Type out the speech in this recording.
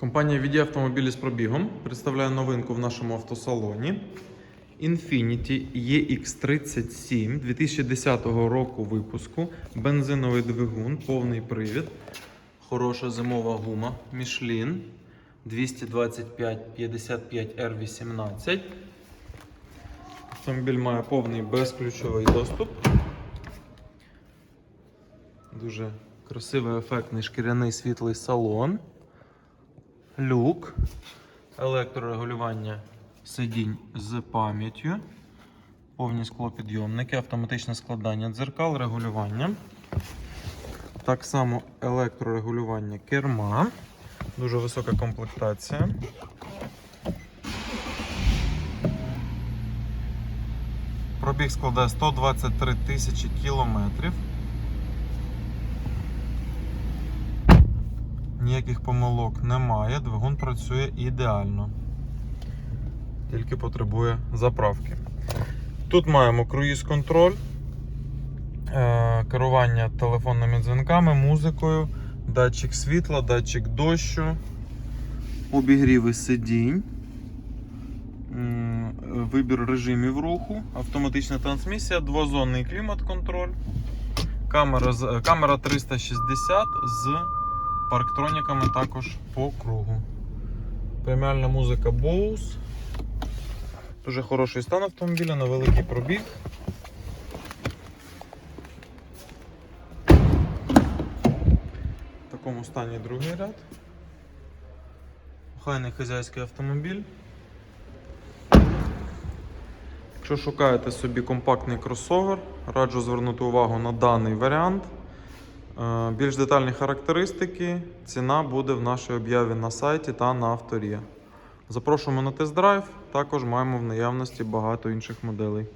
Компанія VD автомобілі з пробігом представляє новинку в нашому автосалоні. Infiniti EX37 2010 року випуску. Бензиновий двигун, повний привід. Хороша зимова гума Michelin 225 55 R18. Автомобіль має повний безключовий доступ. Дуже красивий ефектний шкіряний світлий салон. Люк, електрорегулювання сидінь з пам'яттю, повні склопідйомники, автоматичне складання дзеркал, регулювання. Так само електрорегулювання керма, дуже висока комплектація. Пробіг складає 123 тисячі кілометрів. Ніяких помилок немає, двигун працює ідеально. Тільки потребує заправки. Тут маємо круїз-контроль, е, керування телефонними дзвінками, музикою, датчик світла, датчик дощу, обігріви сидінь, вибір режимів руху, автоматична трансмісія, двозонний клімат-контроль, камера, камера 360 з парктроніками також по кругу. Преміальна музика Bose. Дуже хороший стан автомобіля на великий пробіг. В такому стані другий ряд. Охайний хазяйський автомобіль. Якщо шукаєте собі компактний кросовер, раджу звернути увагу на даний варіант. Е, Більш детальні характеристики, ціна буде в нашій об'яві на сайті та на авторі. Запрошуємо на тест-драйв. Також маємо в наявності багато інших моделей.